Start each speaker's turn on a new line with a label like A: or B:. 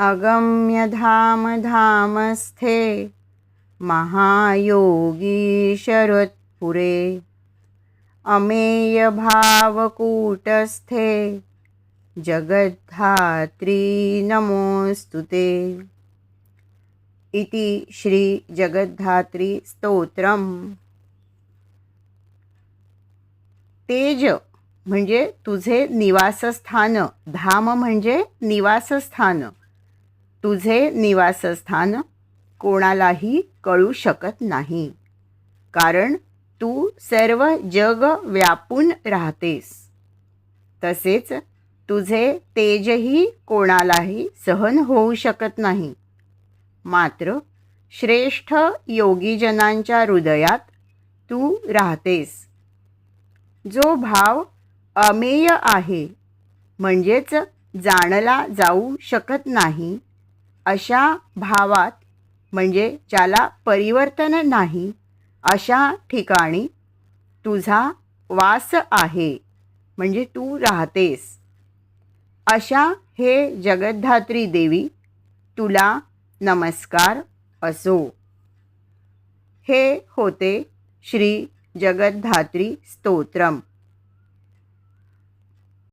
A: अगम्यधाम धामस्थे महायोगी शरत्पुरे। अमेयभावकूटस्थे जगद्धात्री नमोऽस्तु ते। इति श्रीजगद्धात्री स्तोत्रम। तेज म्हणजे तुझे निवासस्थान धाम म्हणजे निवासस्थान. तुझे निवासस्थान कोणालाही कळू शकत नाही. कारण तू सर्व जग व्यापून राहतेस. तसेच तुझे तेजही कोणालाही सहन होऊ शकत नाही. मात्र श्रेष्ठ योगीजनांच्या हृदयात तू राहतेस. जो भाव अमेय आहे म्हणजेच जाणला जाऊ शकत नाही अशा भावात म्हणजे ज्याला परिवर्तन नाही अशा ठिकाणी तुझा वास आहे म्हणजे तू राहतेस. अशा हे जगद्धात्री देवी तुला नमस्कार असो. हे होते श्री जगद्धात्री स्तोत्रम.